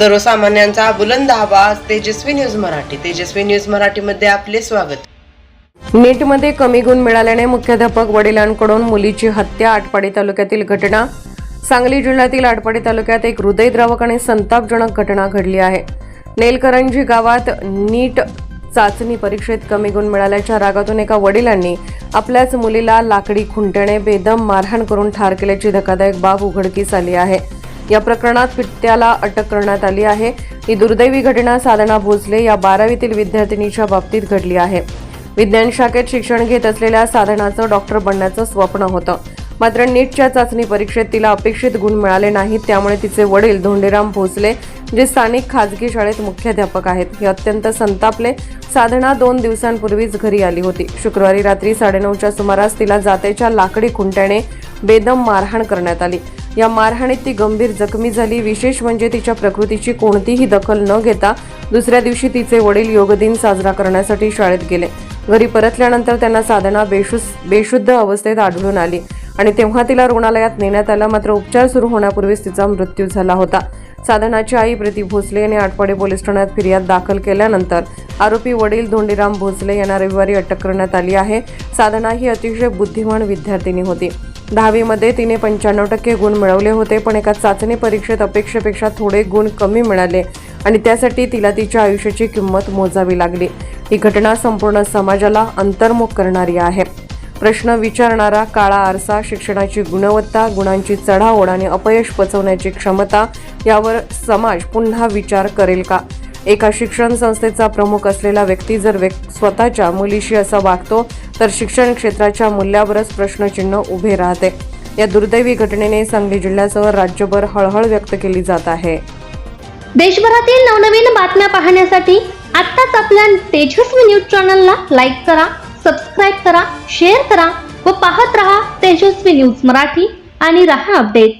सर्वसामान्यांचा बुलंद आवाज तेजस्वी न्यूज मराठी. तेजस्वी न्यूज मराठीमध्ये आपले स्वागत. नीटमध्ये कमी गुण मिळाल्याने मुख्याध्यापक वडिलांकडून मुलीची हत्या आटपाडी तालुक्यातील घटना. सांगली जिल्ह्यातील आटपाडी तालुक्यात एक हृदयद्रावक आणि संतापजनक घटना घडली आहे. नेलकरंजी गावात नीट चाचणी परीक्षेत कमी गुण मिळाल्याच्या रागातून एका वडिलांनी आपल्याच मुलीला लाकडी खुंट्याने बेदम मारहाण करून ठार केल्याची धक्कादायक बाब उघडकीस आली आहे. या प्रकरणात पित्याला अटक करण्यात आली आहे. ही दुर्दैवी घटना साधना भोसले या बारावीतील विद्यार्थिनीच्या बाबतीत घडली आहे. विज्ञान शाखेत शिक्षण घेत असलेल्या साधनाचं डॉक्टर बनण्याचं स्वप्न होतं. मात्र नीटच्या चाचणी परीक्षेत तिला अपेक्षित गुण मिळाले नाहीत. त्यामुळे तिचे वडील धोंडीराम भोसले जे स्थानिक खाजगी शाळेत मुख्याध्यापक आहेत हे अत्यंत संतापले. साधना दोन दिवसांपूर्वीच घरी आली होती. शुक्रवारी रात्री साडेनऊच्या सुमारास तिला जातेच्या लाकडी खुंट्याने बेदम मारहाण करण्यात आली. या मारहाणीत ती गंभीर जखमी झाली. विशेष म्हणजे तिच्या प्रकृतीची कोणतीही दखल न घेता दुसऱ्या दिवशी तिचे वडील योगदिन साजरा करण्यासाठी शाळेत गेले. घरी परतल्यानंतर त्यांना साधना बेशुस बेशुद्ध अवस्थेत आढळून आली आणि तेव्हा तिला रुग्णालयात नेण्यात आलं. मात्र उपचार सुरू होण्यापूर्वीच तिचा मृत्यू झाला होता. साधनाची आई प्रीती भोसले यांनी आटपाडी पोलीस ठाण्यात फिर्याद दाखल केल्यानंतर आरोपी वडील धोंडीराम भोसले यांना रविवारी अटक करण्यात आली आहे. साधना ही अतिशय बुद्धिमान विद्यार्थिनी होती. दहावीमध्ये तिने पंच्याण्णव टक्के गुण मिळवले होते पण एका चाचणी परीक्षेत अपेक्षेपेक्षा थोडे गुण कमी मिळाले आणि त्यासाठी तिला तिच्या आयुष्याची किंमत मोजावी लागली. ही घटना संपूर्ण समाजाला अंतर्मुख करणारी आहे. प्रश्न विचारणारा काळा आरसा शिक्षणाची गुणवत्ता गुणांची चढाओढ आणि अपयश पचवण्याची क्षमता यावर समाज पुन्हा विचार करेल का? एका शिक्षण संस्थेचा प्रमुख असलेला व्यक्ती जर व्यक् स्वतःच्या मुलीशी असा वागतो तर शिक्षण क्षेत्राच्या मूल्यावरच प्रश्नचिन्ह उभे राहते. या दुर्दैवी घटनेने सांगली जिल्ह्यासह राज्यभर हळहळ व्यक्त केली जात आहे. देशभरातील नवनवीन बातम्या पाहण्यासाठी आत्ताच आपल्या तेजस्वी न्यूज चॅनलला लाईक करा सबस्क्राईब करा शेअर करा व पाहत रहा तेजस्वी न्यूज मराठी आणि रहा अपडेट.